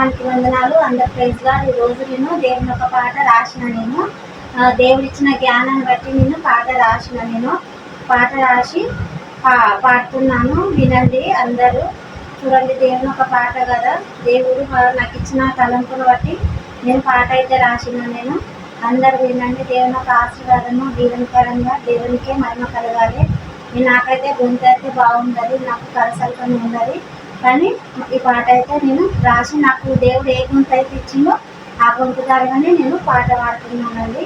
దానికి వందనాలు. అందరు ప్రైజ్ గారు ఈ రోజు నేను దేవుని ఒక పాట రాసిన నేను. దేవుడిచ్చిన జ్ఞానాన్ని బట్టి నేను పాట రాసిన నేను. పాట రాసి పా- పాడుతున్నాను. వినండి అందరూ. చూడండి దేవుని ఒక పాట కదా. దేవుడు నాకు ఇచ్చిన తలంపును బట్టి నేను పాట అయితే రాసిన నేను. అందరూ వినండి. దేవుని ఒక ఆశీర్వాదము దీవెనకరంగా దేవునికే మహిమ కలగాలి. నేను నాకైతే గొంతు అయితే బాగుండదు. నాకు కరసల్పని ఉన్నది కానీ ఈ పాట అయితే నేను రాసి నాకు దేవుడు ఏ గొంతు అయితే ఇచ్చిందో ఆ గొంతు ద్వారానే నేను పాట పాడుతున్నానండి.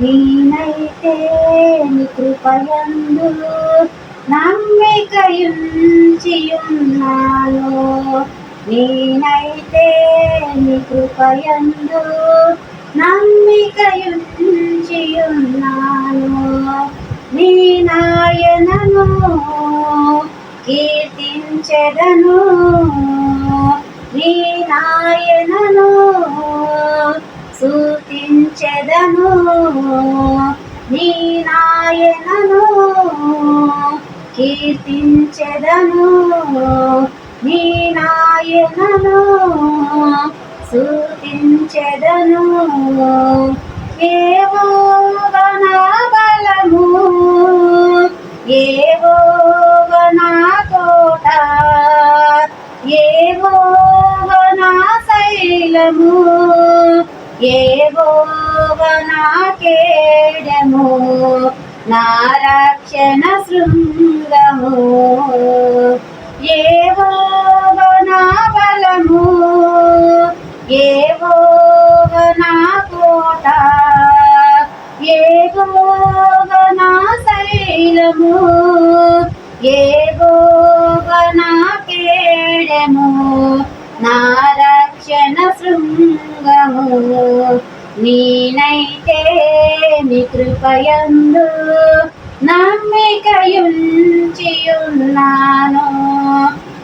నేనైతే నీ కృపయందు నమ్మికయుంచియున్నాను. నేనైతే నీ కృపయందు నమ్మికయుంచియున్నాను. నీ నాయనను కీర్తించెదను. నీ నాయనను సూచించెదను నీ నాయనను కీర్తించెదను. నీ నాయనను సూచించెదను కేవో ఏవో నా శైలము ఏవో నా కేడము నా రక్షణ శృంగము. ఏవో నా బలము ఏవో నా కోట ఏవో నా శైలము ఏవో నారక్షణ శృంగము. నేనైతే నీ కృపయందు నమ్మికయుంచియున్నాను.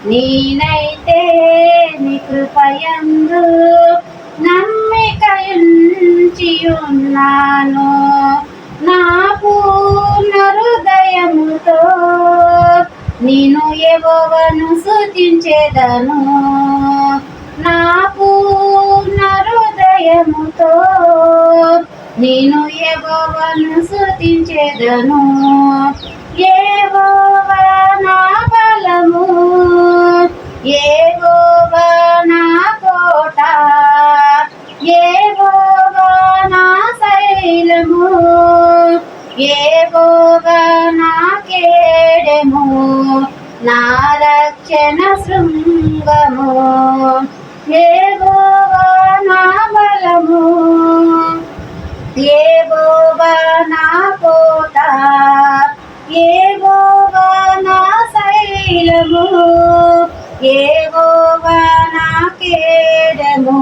నేనైతే నీ కృపయందు నమ్మికయుంచియున్నాను. నా పూర్ణ హృదయముతో నేను ఎవవను సూచించేదను నా పూర్ణ హృదయముతో నేను ఎవవను శృతించేదను ఏవోవా నా బలము ఏవోవా నా కోట ఏవోవా నా శైలము ఏవోవా నా కేడము నా రక్షణ శృంగము. ఏవోవా నా బలము ఏవోవా నా కోట ఏవోవా నా శైలము ఏవోవా నా కేడము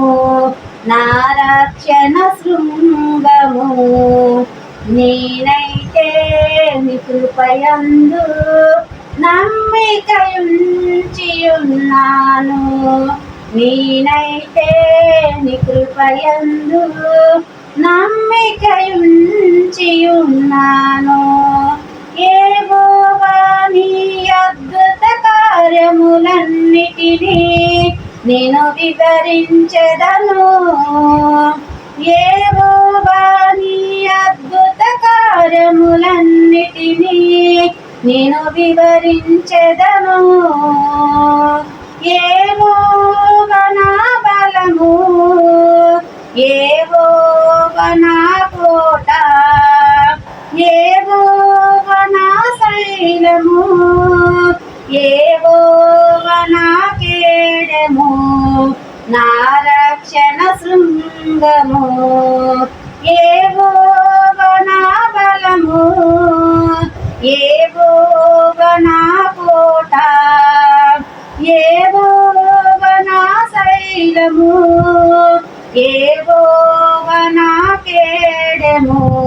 నా రక్షణ శృంగము. నేనైతే నీ కృపయందు నమ్మికయుంచియున్నాను. నేనైతే నీ కృపయందు నమ్మికయుంచియున్నాను. ఏవోవా నీ అద్భుత కార్యములన్నిటినీ నేను వివరించెదను. ఏవోవా నీ అద్భుత కార్యములన్నిటినీ నేను వివరించెదను. ఏవో నా కోట ఏవో నా శైలము ఏవో నా కేడము నా రక్షణ శృంగము ఏవో నా బలము ఏవో నా కోట ఏవో నా శైలము ఏవో నా కేడము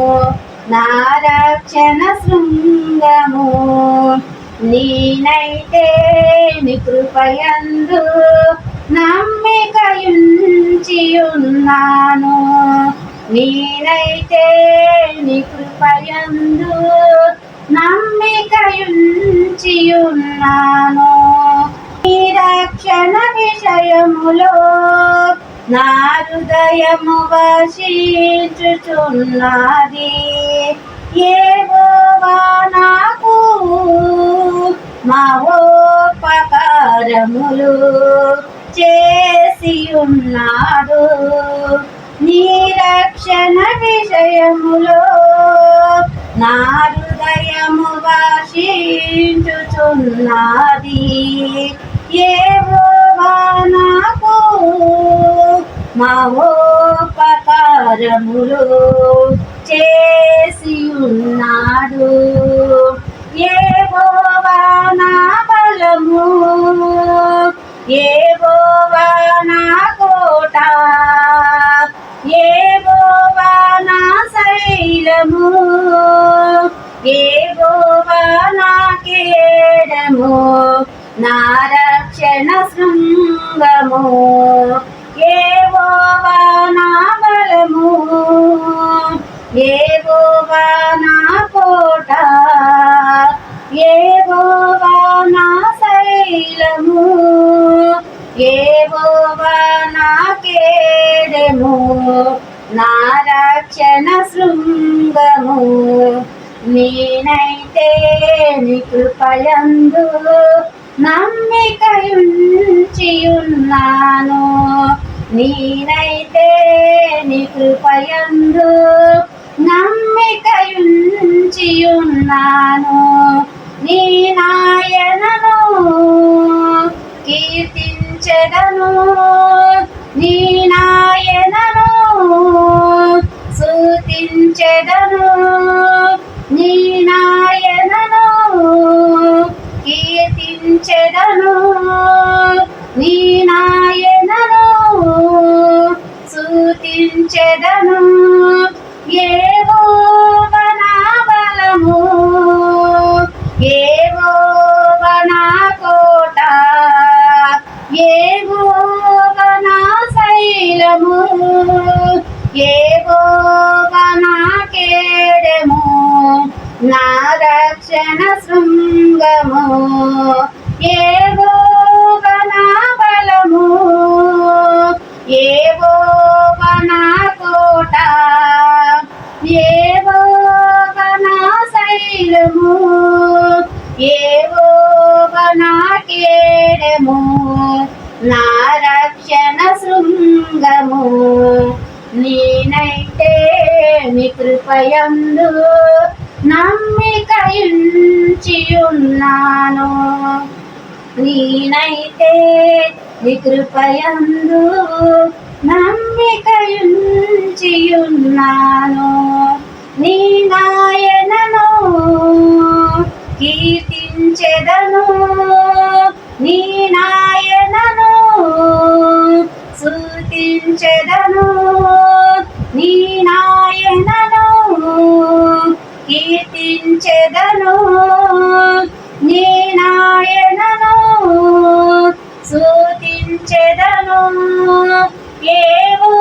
నా రక్షణ శృంగము. నేనైతే నీ కృపయందు నమ్మికయుంచియున్నాను. నేనైతే నీ కృపయందు నమ్మికయుంచియున్నాను. నీ రక్షణ విషయములో నా హృదయము వశించుచున్నది ఏవోవా నాకు మహోపకారములు చేసి ఉన్నాడు నీ రక్షణ విషయములో నా హృదయము వాసించుచున్నది. ఏవో నాకు మహోపకారములు చేసి ఉన్నాడు. ఏవోవా నా బలము ఏవోవా నా ఏవోవా నా కోట ఏవోవా నా శైలము ఏవోవా నా కేడము నా రక్షణ శృంగము. నేనైతే నీ కృపయందు నేనైతే నీ కృపయందు నమ్మికయుంచియున్నాను. నీ నాయనను కీర్తించెదను. నీ నాయనను సూతించెదను. నీ నాయనను కీర్తించెదను. నీ నాయనను సూతించెదను. ఏవో బలము కోట శైలము నా రక్షణ శృంగము కేడము నా రక్షణ శృంగము నేనైతే మీ కృపయందు నమ్మికయుంచి ఉన్నాను నేనైతే నీ కృపయందు నమ్మికయుంచి ఉన్నాను కీర్తించెదను నీ నాయనను సూతించెదను. ఏవో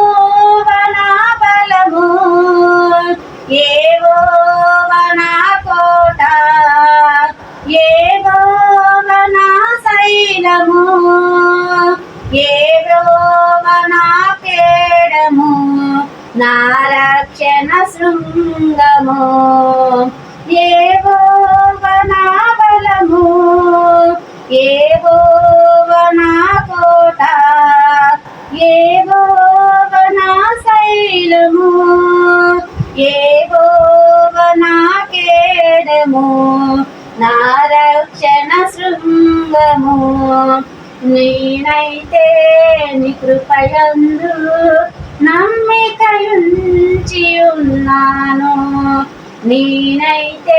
నేనైతే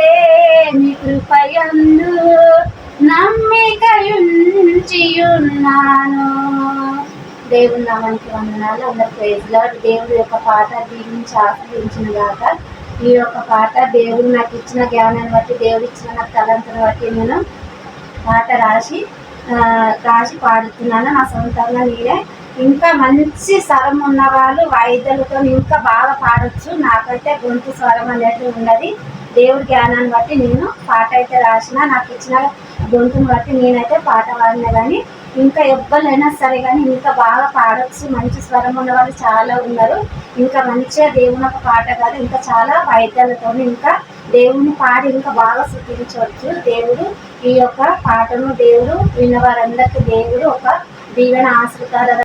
నీ కృపయందు నమ్మికయుంచి ఉన్నాను దేవుని నామానికి వందనాలు. అందరు ప్రేజ్లో దేవుడి యొక్క పాట దీవించి ఆశ్రయించిన గాక. ఈ యొక్క పాట దేవుడు నాకు ఇచ్చిన జ్ఞానాన్ని బట్టి దేవుడు ఇచ్చిన నాకు తలంతను బట్టి నేను పాట రాసి రాసి పాడుతున్నాను. నా సొంతంగా నేనే ఇంకా మంచి స్వరం ఉన్న వాళ్ళు వాయిద్యాలతో ఇంకా బాగా పాడొచ్చు. నాకైతే గొంతు స్వరం అనేది ఉన్నది. దేవుడి జ్ఞానాన్ని బట్టి నేను పాట అయితే రాసిన నాకు ఇచ్చిన గొంతుని బట్టి నేనైతే పాట పాడిన కానీ ఇంకా ఎవ్వరైనా సరే కానీ ఇంకా బాగా పాడొచ్చు. మంచి స్వరం ఉన్న వాళ్ళు చాలా ఉన్నారు. ఇంకా మంచిగా దేవుని ఒక పాట కాదు ఇంకా చాలా వాయిద్యాలతో ఇంకా దేవుని పాడి ఇంకా బాగా శుద్ధించవచ్చు దేవుడు ఈ యొక్క పాటను దేవుడు విన్న వారందరికీ దేవుడు ఒక దీవెన ఆశ్రితాల